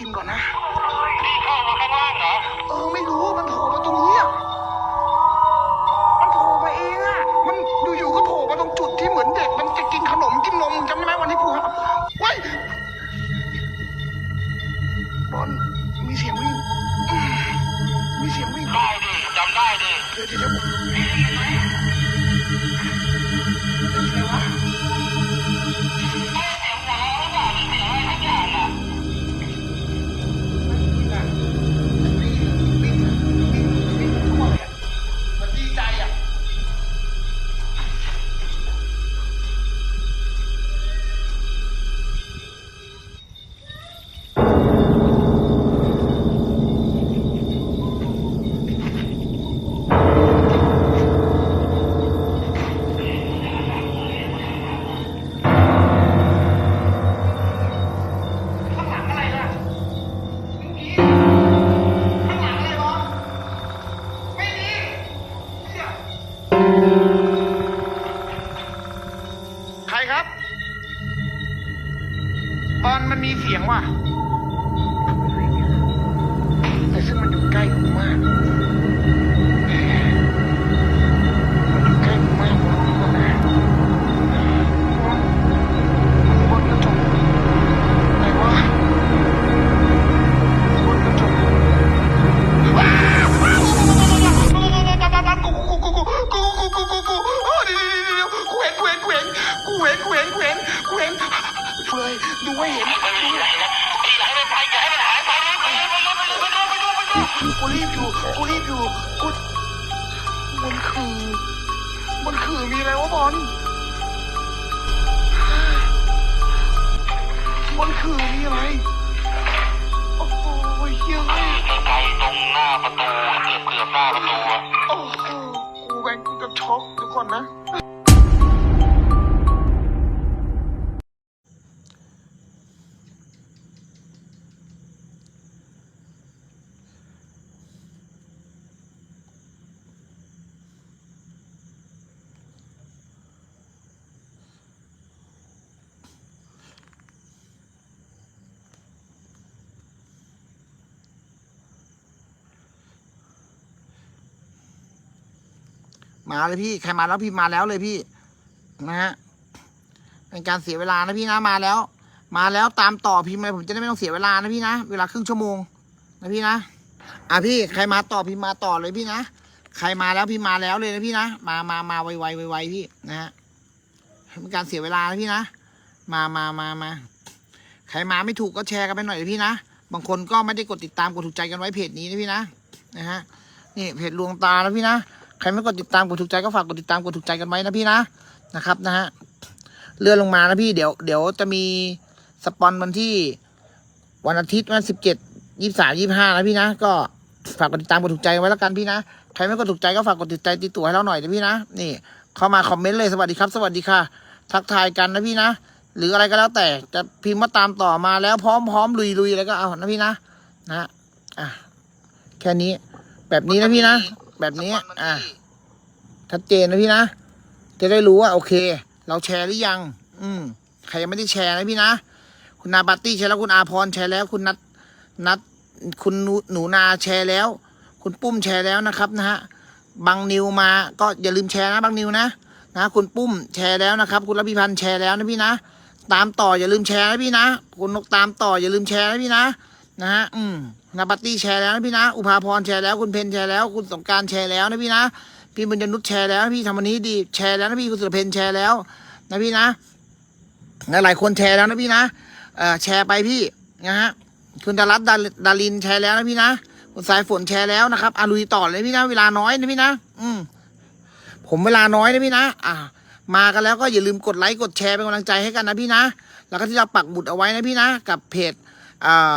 กินก่อนนะพี่เข้ามาข้างล่างเหรอ เออไม่รู้มันโผล่มาตรงนี้อะมันโผล่มาเองอะมันอยู่ๆก็โผล่มาตรงจุดที่เหมือนเด็ก มันจะกินขนมกินนมจำได้ไหมวันที่กูครับเว้ยบอลมีเสียงวิ่งอืมมีเสียงวิ่ง ได้ดิจำได้ดิ เดี๋ยวเดี๋ยวเดี๋ยว ช็อกทุกคนนะ มาเลยพี่ ใครมาแล้วพี่มาแล้วเลยพี่ นะฮะเป็นการเสียเวลานะพี่นะมาแล้ว มาแล้วตามต่อพิมพ์เลยผมจะได้ไม่ต้องเสียเวลานะพี่นะเวลาครึ่งชั่วโมงนะพี่นะอะพี่ใครมาต่อพิมพ์มาต่อเลยพี่นะใครมาแล้วพี่มาแล้วเลยนะพี่นะมามามาไวไวไวไวพี่นะฮะเป็นการเสียเวลานะพี่นะมามามามาใครมาไม่ถูกก็แชร์กันไปหน่อยนะพี่นะบางคนก็ไม่ได้กดติดตามกดถูกใจกันไว้เพจนี้นะพี่นะนะฮะนี่เพจลวงตานะพี่นะ ใครไม่กดติดตามกดถูกใจก็ฝากกดติดตามกดถูกใจกันไว้นะพี่นะนะครับนะฮะเลื่อนลงมานะพี่เดี๋ยวเดี๋ยวจะมีสปอนวันที่วันอาทิตย์วันสิบเจ็ดยี่สามยี่ห้านะพี่นะ ก็ฝากกดติดตามกดถูกใจไว้แล้วกันพี่นะใครไม่กดถูกใจก็ฝากกดติดใจติดตัวให้เราหน่อยนะพี่นะนี่ เข้ามาคอมเมนต์เลยสวัสดีครับ สวัสดีค่ะ ทักทายกันนะพี่นะหรืออะไรก็แล้วแต่จะพิมพ์มาตามต่อมาแล้วพร้อมพร้อมลุยลุยอะไรก็เอานะพี่นะนะอะแค่นี้แบบนี้นะพี่นะ แบบนี้ อะชัดเจนนะพี่นะ จะได้รู้ว่า โอเค เราแชร์หรือยัง อืม ใครยังไม่ได้แชร์นะพี่นะ คุณนาปาร์ตี้แชร์แล้วคุณอาพรแชร์แล้ว คุณนัดนัดคุณหนูนาแชร์แล้ว คุณปุ้มแชร์แล้วนะครับนะฮะบางนิวมาก็อย่าลืมแชร์นะบางนิวนะนะ คุณปุ้มแชร์แล้วนะครับ คุณรพิพันธ์แชร์แล้วนะพี่นะตามต่ออย่าลืมแชร์นะพี่นะ คุณนกตามต่ออย่าลืมแชร์นะพี่นะ นะฮะอืม นาปาร์ตี้แชร์แล้วนะพี่นะ อุภาพรแชร์แล้ว คุณเพนแชร์แล้ว คุณสงการแชร์แล้วนะพี่นะ พี่บุญยนุชแชร์แล้ว พี่ทำวันนี้ดีแชร์แล้วนะพี่คุณสุรเพนแชร์แล้วนะพี่นะนะหลายคนแชร์แล้วนะพี่นะเอ่อแชร์ไปพี่นะฮะ คุณดารัตดาดารินแชร์แล้วนะพี่นะ คุณสายฝนแชร์แล้วนะครับอาลุยต่อเลยพี่นะ เวลาน้อยนะพี่นะ อืม ผมเวลาน้อยนะพี่นะ อ่า มากันแล้วก็อย่าลืมกดไลค์กดแชร์เป็นกำลังใจให้กันนะพี่นะ แล้วก็ที่เราปักหมุดเอาไว้นะพี่นะ กับเพจอ่า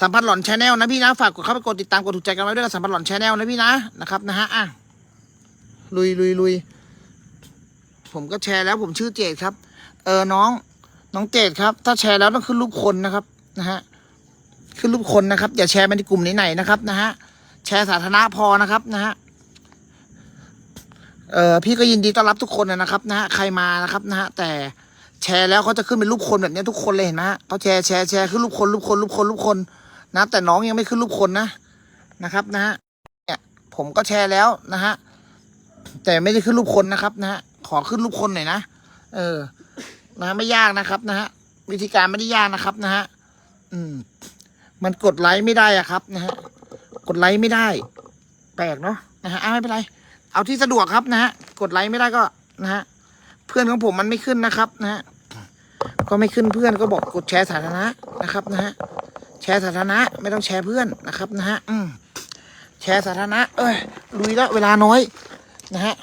สัมพันธ์หลอนชาแนลนะพี่นะ ฝากกดเข้าไปกดติดตามกดถูกใจกันไว้ด้วยกับสัมพันธ์หลอนชาแนลนะพี่นะนะครับนะฮะอะลุยลุยลุยผมก็แชร์แล้วผมชื่อเจดครับ เออน้อง น้องเจดครับ ถ้าแชร์แล้วต้องขึ้นรูปคนนะครับนะฮะขึ้นรูปคนนะครับ อย่าแชร์ไปในกลุ่มไหนๆนะครับนะฮะแชร์สาธารณะพอนะครับนะฮะเออพี่ก็ยินดีต้อนรับทุกคนนะครับนะฮะใครมานะครับนะฮะแต่แชร์แล้วเขาจะขึ้นเป็นรูปคนแบบนี้ทุกคนเลยเห็นไหมฮะเขาแชร์แชร์แชร์ขึ้นรูปคนรูปคนรูปคนรูปคน นะแต่น้องยังไม่ขึ้นรูปคนนะนะครับนะฮะเนี่ยผมก็แชร์แล้วนะฮะแต่ไม่ได้ขึ้นรูปคนนะครับนะฮะขอขึ้นรูปคนหน่อยนะเออ นะไม่ยากนะครับนะฮะวิธีการไม่ได้ยากนะครับนะฮะอืม มันกดไลค์ไม่ได้อะครับนะฮะกดไลค์ไม่ได้ แปลกเนาะนะฮะไม่เป็นไร เอาที่สะดวกครับนะฮะกดไลค์ไม่ได้ก็นะฮะเพื่อนของผมมันไม่ขึ้นนะครับ นะฮะก็ไม่ขึ้นเพื่อนก็บอกกดแชร์สาธารณะนะครับ นะฮะ ชร์สาธารณะไม่ต้องแชร์เพื่อนนะครับนะฮะอืมแชร์สาธารณะ เอ้ยลุยล้วเวลาน้อยนะฮะ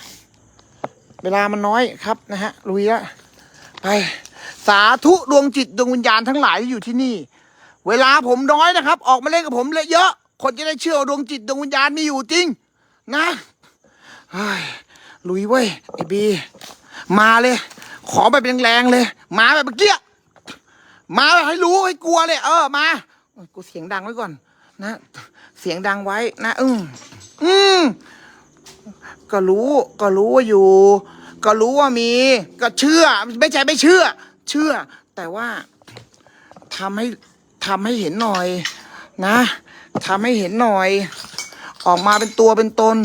เวลามันน้อยครับนะฮะลุยล้วไป สาธุดวงจิตดวงวิญญาณทั้งหลายที่อยู่ที่นี่ เวลาผมน้อยนะครับ ออกมาเล่นกับผมเลยเยอะ คนจะได้เชื่อดวงจิตดวงวิญญาณมีอยู่จริง นะเฮ้ลุยเว้ยไอบี มาเลย ขอแบบแรงๆเลย มาแบบเมื่อกี้มาแบบให้รู้ให้กลัวเลย เออมา กูเสียงดังไว้ก่อน นะ เสียงดังไว้นะ อืมอืมก็รู้ ก็รู้ว่าอยู่ ก็รู้ว่ามี ก็เชื่อ ไม่ใช่ไม่เชื่อ เชื่อ แต่ว่าทำให้ทำให้เห็นหน่อย นะทำให้เห็นหน่อย ออกมาเป็นตัวเป็นตน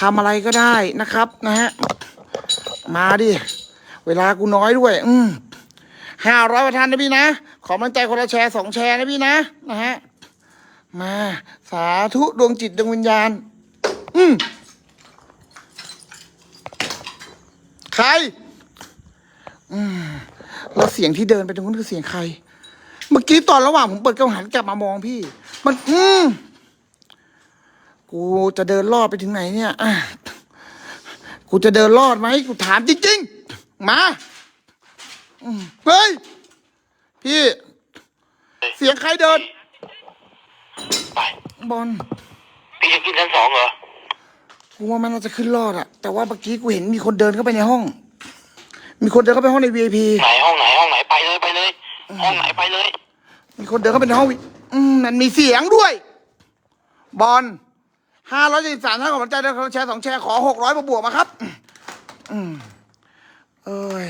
ทำอะไรก็ได้นะครับนะฮะมาดิ เวลากูน้อยด้วย อืมห้าร้อยประทานนะพี่นะ ขอกำลังใจคนละแชร์สองแชร์นะพี่นะนะฮะมาสาธุดวงจิตดวงวิญญาณ อืมใคร อืมแล้วเสียงที่เดินไปตรงนู้นคือเสียงใคร เมื่อกี้ตอนระหว่างผมเปิดกระหันกลับมามองพี่ มัน อืมกูจะเดินรอดไปถึงไหนเนี่ยอะกูจะเดินรอดไหมกูถามจริงๆ มาเฮ้ย พี่ เสียงใครเดิน ไปบอลพี่จะขึ้นชั้นสองเหรอกูว่ามันน่าจะขึ้นรอดอะแต่ว่าเมื่อกี้กูเห็นมีคนเดินเข้าไปในห้อง มีคนเดินเข้าไปห้องใน VIP ไหนห้องไหนห้องไหนไปเลยไปเลย ห้องไหนไปเลย มีคนเดินเข้าไปในห้องวิอืมมันมีเสียงด้วย บอลห้าร้อยสิบสามท่านขอบใจด้วยครับแชร์สองแชร์ขอหกร้อยบวกมาครับ อืมเอ้ย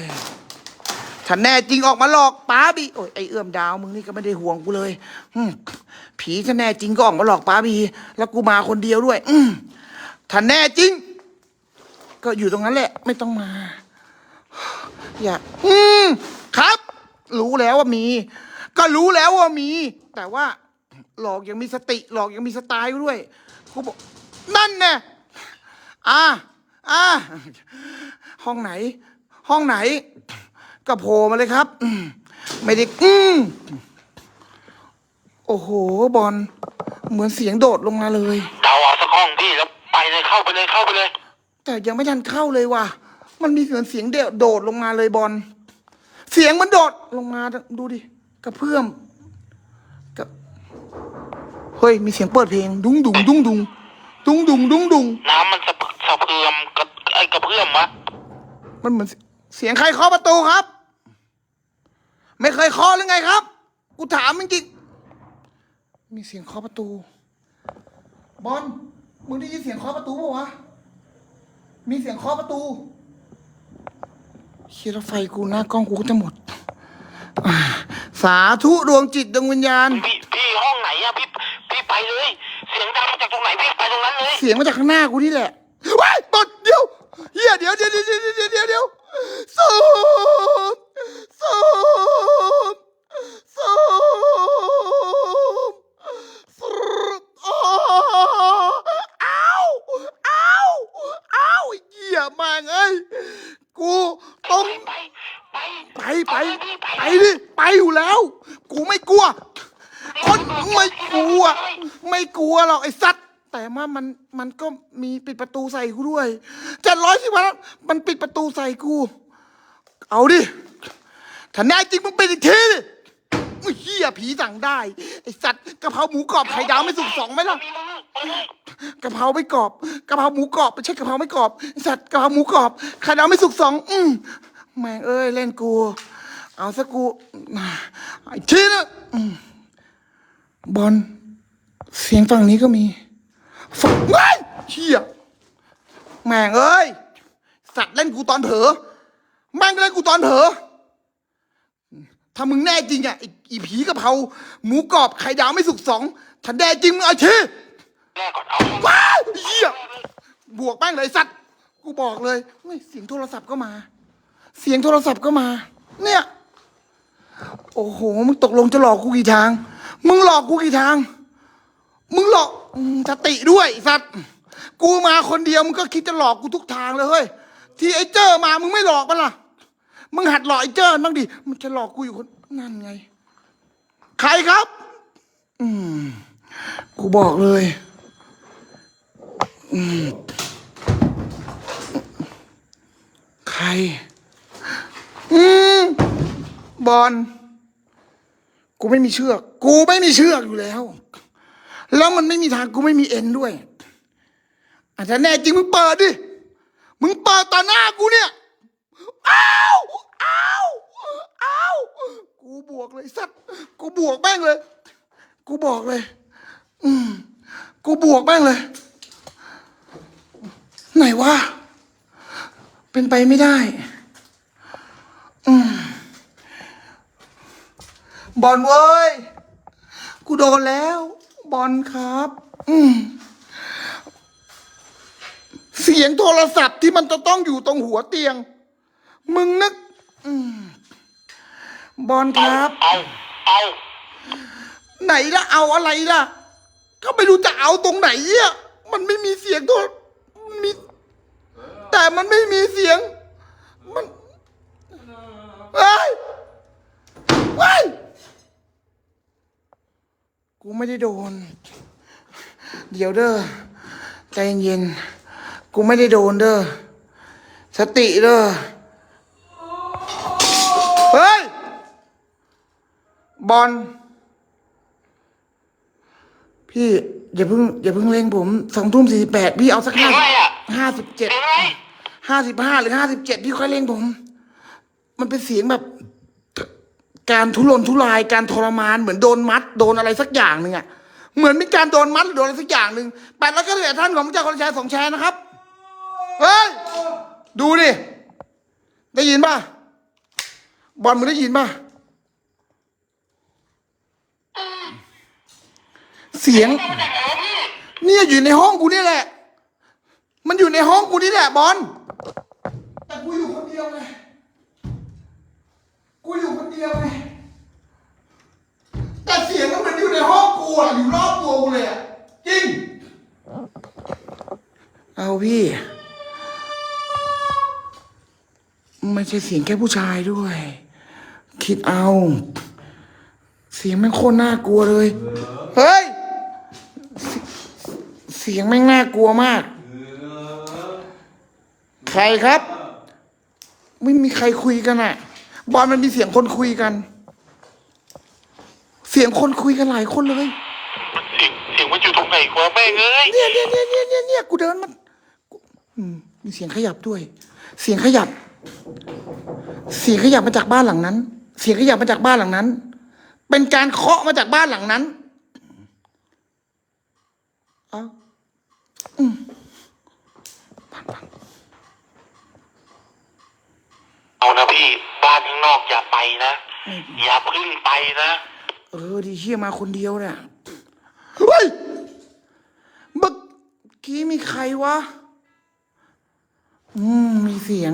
ถ้าแน่จริงออกมาหลอกป้าบีโอ้ยไอเอื้อมดาวมึงนี่ก็ไม่ได้ห่วงกูเลยอืมผีถ้าแน่จริงก็ออกมาหลอกป้าบีแล้วกูมาคนเดียวด้วย อืมถ้าแน่จริง ก็อยู่ตรงนั้นแหละ ไม่ต้องมา อย่า อืมครับ รู้แล้วว่ามี ก็รู้แล้วว่ามี แต่ว่า หลอกยังมีสติ หลอกยังมีสไตล์ด้วยกูบอกนั่นแน่อ่าอ่าห้องไหน ห้องไหน ก็โผล่มาเลยครับ ไม่ได้อืมโอ้โห บอล เหมือนเสียงโดดลงมาเลย เดาเอาสักห้องพี่แล้วไปเลยเข้าไปเลยเข้าไปเลย แต่ยังไม่ทันเข้าเลยว่ะ มันมีเสียงเสียงเดดโดดลงมาเลยบอล เสียงมันโดดลงมาดูดิกระเพื่อมกับเฮ้ย มีเสียงเปิดเพลง ดุ้งดุงดุ้งดุงดุ้งดุงดุ้งดุงน้ำมันสะเพื่อมกระไอ้กระเพื่อมวะมันเหมือนเสียงใครเคาะประตูครับ ไม่เคยเคาะหรือไงครับ กูถามจริงๆมีเสียงเคาะประตู บอลมึงได้ยินเสียงเคาะประตูปะวะมีเสียงเคาะประตูเชียร์ไฟกูหน้ากล้องกูก็จะหมดอ่าสาธุดวงจิตดวงวิญญาณ พี่พี่ห้องไหนอะพี่พี่ไปเลย เสียงดังมาจากตรงไหนพี่ไปตรงนั้นเลยเสียงมาจากข้างหน้ากูนี่แหละว้ายบอลเดี๋ยวเฮียเดี๋ยวเดี๋ยวเดี๋ยวเดี๋ยวเดี๋ยวเดี๋ยวเดี๋ยวสูบ สูบสูบสูบโอ้อ้าวอ้าวอ้าวเหี้ยมาไงกูต้องไปไปไปไปพี่ไปดิไปอยู่แล้ว กูไม่กลัว คนไม่กลัว ไม่กลัวหรอกไอ้สัตว์แต่ว่ามันมันก็มีปิดประตูใส่กูด้วยเจ็ดร้อยสิบวันมันปิดประตูใส่กู เอาดิ ถ้าแน่จริงมึงเป็นอีกทีดิอุ้ยเฮียผีสั่งได้ ไอสัตว์กะเพราหมูกรอบไข่ดาวไม่สุกสองไหมล่ะกะเพราไม่กรอบกะเพราหมูกรอบไม่ใช่กะเพราไม่กรอบไอ้สัตว์กะเพราหมูกรอบไข่ดาวไม่สุกสองอืมแม่งเอ้ยเล่นกู เอาซะกูไอ้ทีนะอืมบอลเสียงฝั่งนี้ก็มีฝั่งว้ยเชี่ยแม่งเอ้ยสัตว์เล่นกูตอนเผลอแม่งเล่นกูตอนเผลอ ถ้ามึงแน่จริงอะไอ้อีผีกะเพราหมูกรอบไข่ดาวไม่สุกสองถ้าแน่จริงมึงเอาทีแรกก่อนเอาว้าวเหี้ยบวกแม่งเลยสัตว์กูบอกเลยเฮ้ยเสียงโทรศัพท์ก็มา เสียงโทรศัพท์ก็มา เนี่ย โอ้โหมึงตกลงจะหลอกกูกี่ทาง มึงหลอกกูกี่ทาง มึงหลอกอืมสติด้วยไอ้สัตว์กูมาคนเดียวมึงก็คิดจะหลอกกูทุกทางเลยเฮ้ยที่ไอ้เจอมามึงไม่หลอกมันล่ะ มึงหัดหลอกไอ้เจอบ้างดิ มันจะหลอกกูอยู่คนนั่นไง ใครครับ อืม กูบอกเลย อืม ใคร อืม บอล กูไม่มีเชือก กูไม่มีเชือกอยู่แล้ว แล้วมันไม่มีทางกูไม่มีเอ็นด้วยอาจจะแน่จริงมึงเปิดดิ มึงเปิดต่อหน้ากูเนี่ย อ้าวอ้าวอ้าวกูบวกเลยสัตว์กูบวกแม่งเลย กูบอกเลย อืมกูบวกแม่งเลย ไหนวะเป็นไปไม่ได้ อืมบอลเว้ย กูโดนแล้ว บอลครับ อืมเสียงโทรศัพท์ที่มันจะต้องอยู่ตรงหัวเตียง มึงนึกอืมบอลครับ เอาเอาไหนละเอาอะไรล่ะ ก็ไม่รู้จะเอาตรงไหนอะมันไม่มีเสียงโทรมันมี แต่มันไม่มีเสียง มันเฮ้ยเฮ้ยกูไม่ได้โดน เดี๋ยวเด้อใจเย็นๆกูไม่ได้โดนเด้อสติเด้อ บอลพี่อย่าเพิ่งอย่าเพิ่งเร่งผมสองทุ่มสี่สิบแปดพี่เอาสักเสียห้างอะไรอะห้าสิบเจ็ดเสียงอะไรห้าสิบห้าหรือห้าสิบเจ็ดพี่ค่อยเร่งผม มันเป็นเสียงแบบ การทุรนทุรายการทรมานเหมือนโดนมัด โดนอะไรสักอย่างหนึ่งอะเหมือนมีการโดนมัดหรือโดนอะไรสักอย่างหนึ่งแปดแล้วก็เหลือท่านของพระเจ้าคนละแชร์สองแชร์นะครับเฮ้ยดูดิได้ยินป่ะบอลมึงได้ยินป่ะ เสียงมาจากไหนวะพี่เนี่ยอยู่ในห้องกูนี่แหละ มันอยู่ในห้องกูนี่แหละบอลแต่กูอยู่คนเดียวไงกูอยู่คนเดียวไงแต่เสียงมันเหมือนอยู่ในห้องกูอะอยู่รอบตัวกูเลยอะจริง เอาพี่ ไม่ใช่เสียงแค่ผู้ชายด้วย คิดเอา เสียงแม่งโคตรน่ากลัวเลย เฮ้ยเสียงแม่งน่ากลัวมาก ใครครับ ไม่มีใครคุยกันอะบอลมันมีเสียงคนคุยกัน เสียงคนคุยกันหลายคนเลยมันเสียงเสียงมันอยู่ตรงไหนวะแม่งเอ้ยเนี่ยเนี่ยเนี่ยเนี่ยเนี่ยเนี่ยกูเดินมันกูอืมมีเสียงขยับด้วย เสียงขยับ เสียงขยับมาจากบ้านหลังนั้น เสียงขยับมาจากบ้านหลังนั้น เป็นการเคาะมาจากบ้านหลังนั้น เอาอืมปังปัง เอานะพี่บ้านข้างนอกอย่าไปนะ อย่าเพึ่งไปนะ เออดีเชี่ยมาคนเดียวเนี่ยเฮ้ยเมื่อกี้มีใครวะ อืมมีเสียง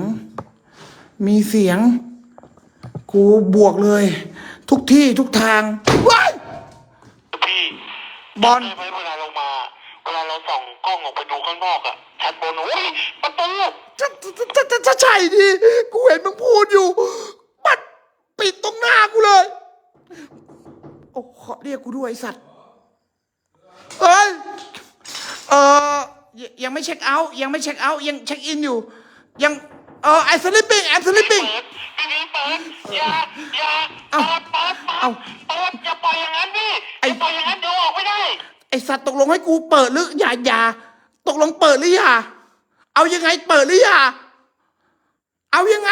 มีเสียง กูบวกเลย ทุกที่ทุกทางว้ายพี่บอลได้ไหมเวลา กล้องออกไปดูข้างนอกอะชั้นบนโอ้ยประตูจะจะจะจะจะใช่ดิกูเห็นมึงพูดอยู่ ปัดปิดตรงหน้ากูเลย โอ้ขอเรียกกูด้วยไอ้สัตว์เอ้ยเออยังยังไม่เช็คเอาท์ยังไม่เช็คเอาท์ยังเช็คอินอยู่ ยังเออไอสลิปปิ้งไอสลิปปิ้ง เปิดพี่นี้เปิปิดอย่าอย่าเอ้าเปิดเปิดเปิเอ้าดเปิดอย่าปล่อยอย่างนั้นพี่ไอ้ อย่าปล่อยอย่างนั้นเดี๋ยวออกไม่ได้ ไอสัตว์ตกลงให้กูเปิดหรืออย่าอย่าตกลงเปิดหรืออย่าเอายังไงเปิดหรืออย่าเอายังไง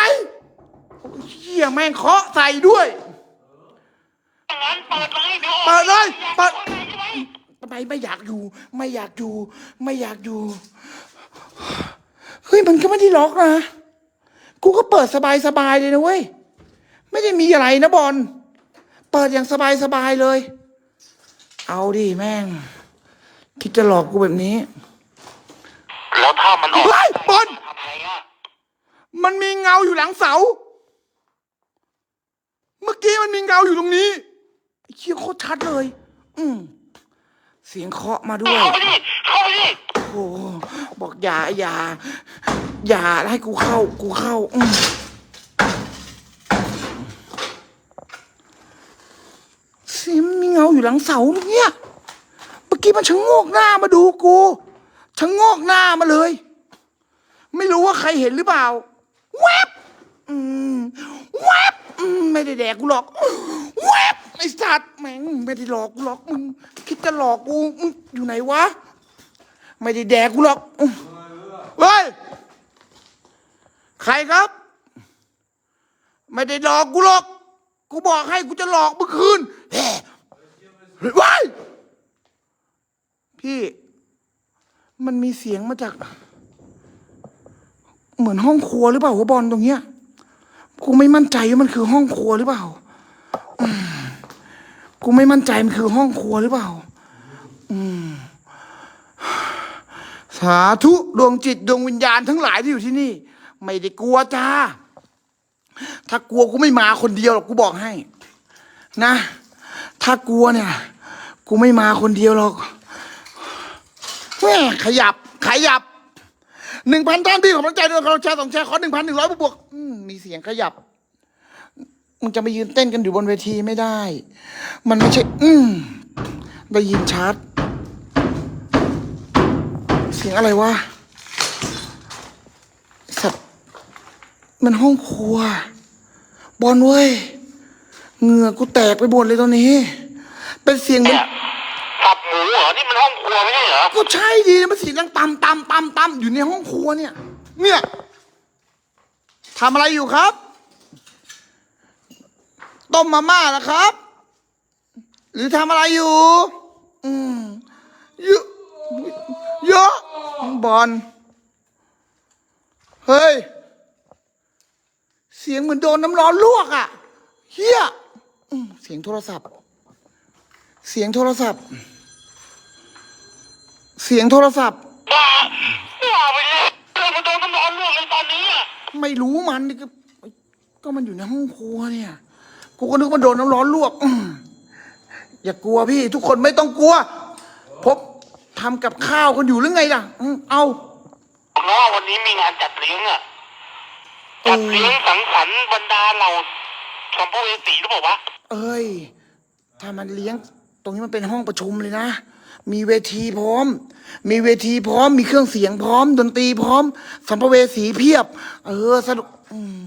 โอ้ยเฮียแม่งเคาะใส่ด้วยอย่างนั้นเปิดเลยเดี๋ยวออกเปิดเลยเปิดอาข้างในใช่ไหมไม่ไม่อยากอยู่ ไม่อยากอยู่ ไม่อยากอยู่เฮ้ยมันก็ไม่ได้ล็อกนะกูก็เปิดสบายสบายๆเลยนะเว้ยไม่ได้มีอะไรนะบอลเปิดอย่างสบายสบายๆเลย เอาดิแม่ง คิดจะหลอกกูแบบนี้ แล้วถ้ามันออกเฮ้ยบอล ทำไงอะมันมีเงาอยู่หลังเสา เมื่อกี้มันมีเงาอยู่ตรงนี้ไอ้เชี่ยโคตรชัดเลย อืมเสียงเคาะมาด้วย เข้าไปดิเข้าไปดิโอ้โหบอกอย่าอย่าอย่าให้กูเข้า กูเข้าอืม เสียงมีเงาอยู่หลังเสาเนี่ยเมื่อกี้มันชะโงกหน้ามาดูกูชะโงกหน้ามาเลย ไม่รู้ว่าใครเห็นหรือเปล่าแวบอืมแวบอืมไม่ได้แดกกูหรอกแวบไอ้สัตว์แม่งไม่ได้หลอกกูหรอกมึงคิดจะหลอกกูมึงอยู่ไหนวะ ไม่ได้แดกกูหรอกเฮ้ยใครครับ ไม่ได้หลอกกูหรอก กูบอกให้กูจะหลอกเมื่อคืน แหมเฮ้ยพี่ มันมีเสียงมาจาก เหมือนห้องครัวหรือเปล่าวะบอลตรงเนี้ยกูไม่มั่นใจว่ามันคือห้องครัวหรือเปล่ากูไม่มั่นใจมันคือห้องครัวหรือเปล่าสาธุดวงจิตดวงวิญญาณทั้งหลายที่อยู่ที่นี่ ไม่ได้กลัวจ้า ถ้ากลัวกูไม่มาคนเดียวหรอกกูบอกให้ นะ ถ้ากลัวเนี่ย กูไม่มาคนเดียวหรอกแม่ขยับ ขยับหนึ่งพันท่านที่ของกำลังใจด้วยกำลังใจสองแชร์ขอหนึ่งพันหนึ่งร้อยบวกๆอืมมีเสียงขยับมึงจะไปยืนเต้นกันอยู่บนเวทีไม่ได้ มันไม่ใช่ อืมได้ยินชัด เสียงอะไรวะสัตว์มันห้องครัว บอลเว้ย เหงื่อกูแตกไปหมดเลยตอนนี้ เป็นเสียงเหมือนเนี่ยสับหมูเหรอ นี่มันห้องครัวไม่ใช่เหรอ ก็ใช่ดีมันเสียงดังต่ำต่ำต่ำต่ำอยู่ในห้องครัวเนี่ย เนี่ยทำอะไรอยู่ครับ ต้มมาม่าแล้วครับ หรือทำอะไรอยู่ อืมเยอะเยอะบอลเฮ้ย เสียงเหมือนโดนน้ำร้อนลวกอะเฮียอืม เสียงโทรศัพท์ เสียงโทรศัพท์ เสียงโทรศัพท์ บ้าบ้าไปเลยเกิดมาโดนน้ำร้อนลวกเลยตอนนี้อะไม่รู้มันก็ก็มันอยู่ในห้องครัวเนี่ย กูก็นึกว่าโดนน้ำร้อนลวก อย่ากลัวพี่ ทุกคนไม่ต้องกลัวพบทำกับข้าวกันอยู่หรือไงล่ะอืมเอา เพราะว่าวันนี้มีงานจัดเลี้ยงอะจัดเลี้ยงสังสรรค์บรรดาเราชมพูเอสีหรือเปล่าวะ เอ้ย ถ้ามันเลี้ยง ตรงนี้มันเป็นห้องประชุมเลยนะ มีเวทีพร้อม มีเวทีพร้อม มีเครื่องเสียงพร้อม ดนตรีพร้อม สัมภเวสีเพียบ เออสนุกอืม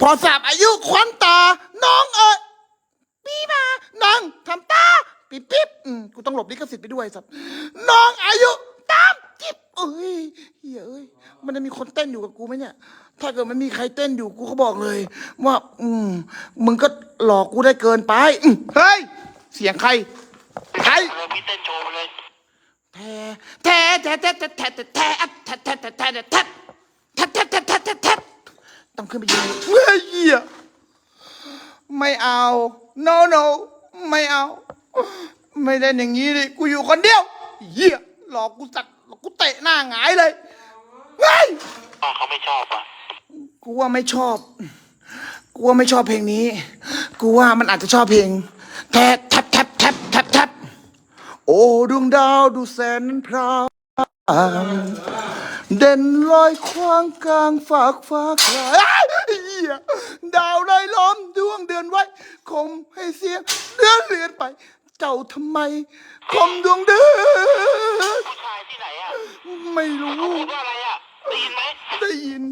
พอสาบอายุควันตา น้องเอ้ยปีมาน้องทำตาปิ๊บปิ๊บอืมกูต้องหลบลิขสิทธิ์ไปด้วยสัตว์น้องอายุตามจิบเอ้ยเฮ้ยเอ้ย มันจะมีคนเต้นอยู่กับกูไหมเนี่ย ถ้าเกิดมันมีใครเต้นอยู่กูก็บอกเลย ว่า อืมมึงก็หลอกกูได้เกินไปอืมเฮ้ย เสียงใครใครเลยพี่เต้นโชว์ไปเลย แท้แท้แท้แท้แท้แท้แท้แท้แท้แท้แท้แท้แท้แท้แท้แท้แท้แท้แท้ต้องขึ้นไปยืนเฮ้ยเหี้ยไม่เอา no no ไม่เอาไม่ได้อย่างนี้ดิกูอยู่คนเดียวเหี้ยหลอกกูสัตว์หลอกกูเตะหน้าหงายเลยเฮ้ยอ๋อเขาไม่ชอบอะ กูว่าไม่ชอบ กูว่าไม่ชอบเพลงนี้ กูว่ามันอาจจะชอบเพลงแทบแทบแทบแทบแทบแทบโอ้ดวงดาวดูแสนพราวเด่นลอยควางกลางฝากฟ้าคลายอ้าวเหี้ยดาวไร้ล้อมดวงเดือนไว้ คมให้เสียงเดือนเลือนไป เจ้าทำไม คมดวงเดือนผู้ชายที่ไหนอะไม่รู้เขาพูดว่าอะไรอะได้ยินไหมได้ยิน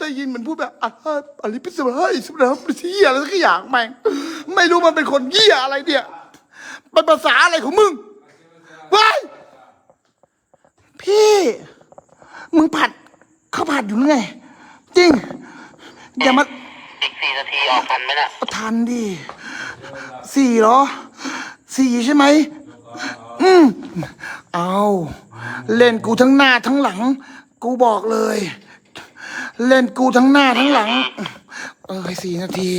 ได้ยินเหมือนพูดแบบอะอะไรพิศวาสสุดแล้วเหี้ยอะไรสักอย่างแม่งไม่รู้มันเป็นคนเหี้ยอะไรเนี่ยเป็นภาษาอะไรของมึงเว้ยพี่ มึงผัดข้าวผัดอยู่หรือไง จริง อย่ามาอีกสี่นาทีออกทันไหมน่ะทันดิสี่เหรอสี่ใช่ไหมอืมเอา เล่นกูทั้งหน้าทั้งหลัง กูบอกเลย เล่นกูทั้งหน้าทั้งหลัง เอ้ยสี่นาที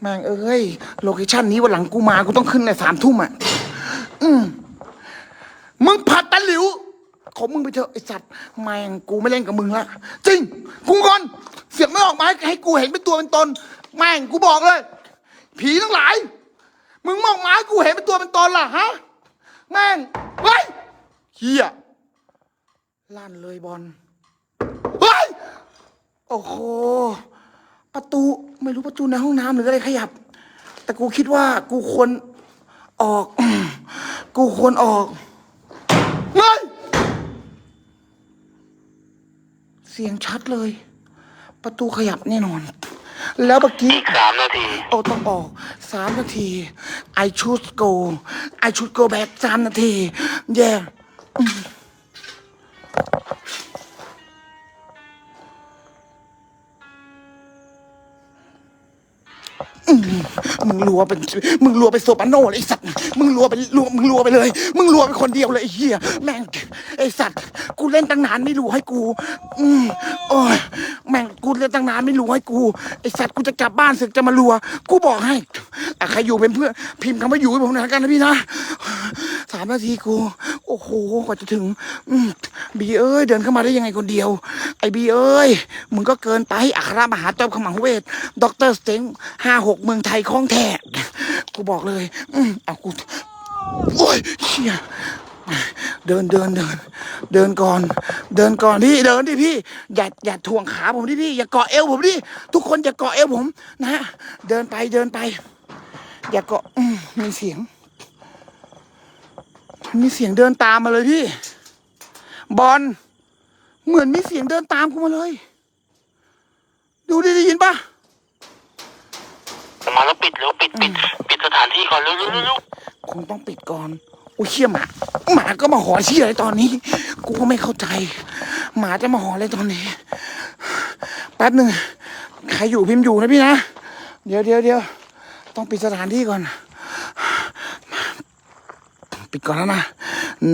แม่งเอ้ย โลเคชั่นนี้วันหลังกูมากูต้องขึ้นในสามทุ่มอะอืมมึงผัดตะหลิว ของมึงไปเถอะไอสัตว์แม่งกูไม่เล่นกับมึงละจริง กูงอน เสียงไม่ออกมาให้กูเห็นเป็นตัวเป็นตน แม่งกูบอกเลย ผีทั้งหลาย มึงมองมาให้กูเห็นเป็นตัวเป็นตนล่ะฮะ แม่งเฮ้ยเฮียลั่นเลยบอล โอ้โห ประตูไม่รู้ประตูในห้องน้ำหรืออะไรขยับ แต่กูคิดว่ากูควรออก กูควรออกเฮ้ยเสียงชัดเลย ประตูขยับแน่นอน แล้วเมื่อกี้ อีกสามนาที โอ้ต้องออกสามนาที I should go I should go back สามนาทีแงรัวเป็นมึงรัวเป็นโซปาโนเลยไอสัตว์มึงรัวไปรัวมึงรัวไปเลย มึงรัวไปคนเดียวเลยไอ้เหี้ยแม่งไอสัตว์กูเล่นตั้งนานไม่รู้ให้กู อืมโอ้ยแม่งกูเล่นตั้งนานไม่รู้ให้กูไอสัตว์กูจะกลับบ้านสึกจะมารัว กูบอกให้อะใครอยู่เป็นเพื่อนพิมพ์คำว่าอยู่ให้ผมหน่อยละกันนะพี่นะสามนาทีกู โอ้โหกว่าจะถึงบีเอ้ยเดินเข้ามาได้ยังไงคนเดียว ไอบีเอ้ยมึงก็เกินไปอัครมหาจอมขมังเวทด็อกเตอร์สเต็งห้าหกเมืองไทยคล้องแท้กูบอกเลย อืมเอากูโอ้ยเชี่ยเดินเดินเดิน เดินก่อน เดินก่อนพี่เดินดิพี่อย่าอย่าทวงขาผมดิพี่อย่าเกาะเอวผมดิทุกคนอย่าเกาะเอวผม นะ เดินไปเดินไป อย่าเกาะมีเสียง มีเสียงเดินตามมาเลยพี่ บอลเหมือนมีเสียงเดินตามกูมาเลย ดูดิได้ยินปะมาแล้วปิดแล้วปิดปิดปิดสถานที่ก่อนเร็วเร็วเร็วเร็วคงต้องปิดก่อนโอ้ยเชี่ยหมาหมาก็มาหอนเชี่ยอะไรตอนนี้ กูก็ไม่เข้าใจ หมาจะมาหอนอะไรตอนนี้ แป๊บหนึ่งใครอยู่พิมพ์อยู่นะพี่นะ เดี๋ยวเดี๋ยวเดี๋ยวต้องปิดสถานที่ก่อน ปิดก่อนแล้วนะ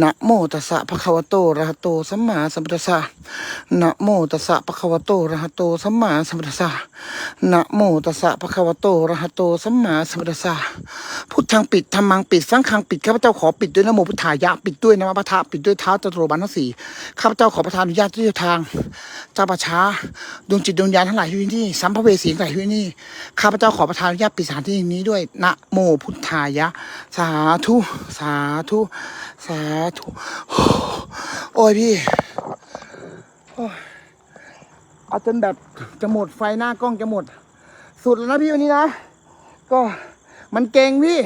นะโมตัสสะภะคะวะโตอะระหะโตสัมมาสัมพุทธัสสะ นะโมตัสสะภะคะวะโตระหะโตสัมมาสัมพุทธัสสะนะโมตัสสะภะคะวะโตระหะโตสัมมาสัมพุทธัสสะพุทธังปิดธรรมังปิดสังฆังปิดข้าพเจ้าขอปิดด้วยนะโมพุทธายะปิดด้วยนะมะพะทะปิดด้วยเท้าจตุรบันทั้งสี่ข้าพเจ้าขอประทานอนุญาตที่จะทางเจ้าประชาดวงจิตดวงวิญญาณทั้งหลายที่อยู่ที่นี่สัมภเวสีทั้งหลายที่นี่ข้าพเจ้าขอประทานอนุญาตปิดสถานที่นี้ด้วยนะโมพุทธายะ สาธุสาธุสาธุโอ้ยพี่ เอาจนแบบจะหมดไฟหน้ากล้องจะหมด สุดแล้วนะพี่วันนี้นะ ก็มันเก่งพี่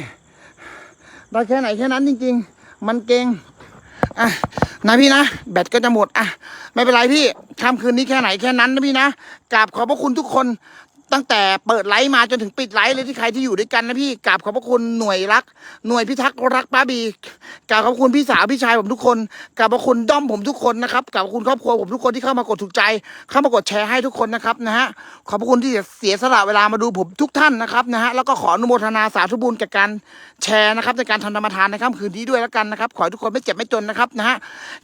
ได้แค่ไหนแค่นั้นจริง ๆ มันเก่งอะนะพี่นะแบตก็จะหมดอะไม่เป็นไรพี่ค่ำคืนนี้แค่ไหนแค่นั้นนะพี่นะกราบขอบพระคุณทุกคน ตั้งแต่เปิดไลฟ์มาจนถึงปิดไลฟ์เลยที่ใครที่อยู่ด้วยกันนะพี่กราบขอบพระคุณหน่วยรัก หน่วยพิทักษ์รักป้าบีกราบขอบพระคุณพี่สาวพี่ชายผมทุกคนกราบขอบพระคุณด้อมผมทุกคนนะครับกราบขอบคุณครอบครัวผมทุกคนที่เข้ามากดถูกใจ เข้ามากดแชร์ให้ทุกคนนะครับนะฮะขอบพระคุณที่เสียสละเวลามาดูผมทุกท่านนะครับนะฮะแล้วก็ขออนุโมทนาสาธุบุญกับการแชร์นะครับในการทำธรรมทานในค่ำคืนนี้ด้วยแล้วกันนะครับขอให้ทุกคนไม่เจ็บไม่จนนะครับนะฮะ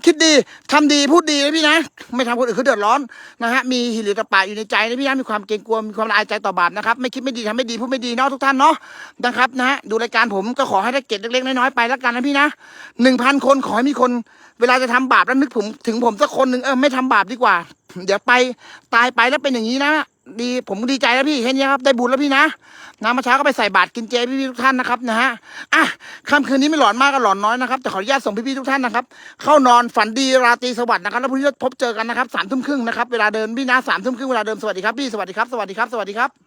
คิดดีทำดีพูดดีนะพี่นะ ไม่ทำคนอื่นเขาเดือดร้อนนะฮะมีหิริตะปะอยู่ในใจนะพี่นะมีความเกรงกลัวมีความอายใจต่อบาปนะครับ ไม่คิดไม่ดีทำไม่ดีพูดไม่ดีเนาะทุกท่านเนาะนะครับนะฮะดูรายการผมก็ขอให้ได้เก็บเล็กๆน้อยๆไปแล้วกันนะพี่นะหนึ่งพันคนขอให้มีคน เวลาจะทำบาปแล้วนึกผมถึงผมสักคนหนึ่งเออไม่ทำบาปดีกว่า เดี๋ยวไปตายไปแล้วเป็นอย่างนี้นะ ดีผมดีใจแล้วพี่เห็นยังครับได้บุญแล้วพี่นะน้ำมาเช้าก็ไปใส่บาตรกินเจพี่ๆทุกท่านนะครับนะฮะอะค่ำคืนนี้ไม่หลอนมากก็หลอนน้อยนะครับแต่ขออนุญาตส่งพี่ๆทุกท่านนะครับเข้านอนฝันดีราตรีสวัสดิ์นะครับแล้วพรุ่งนี้พบเจอกันนะครับสามทุ่มครึ่งนะครับเวลาเดินพี่นะสามทุ่มครึ่งเวลาเดิมสวัสดีครับพี่สวัสดีครับสวัสดีครับสวัสดีครับ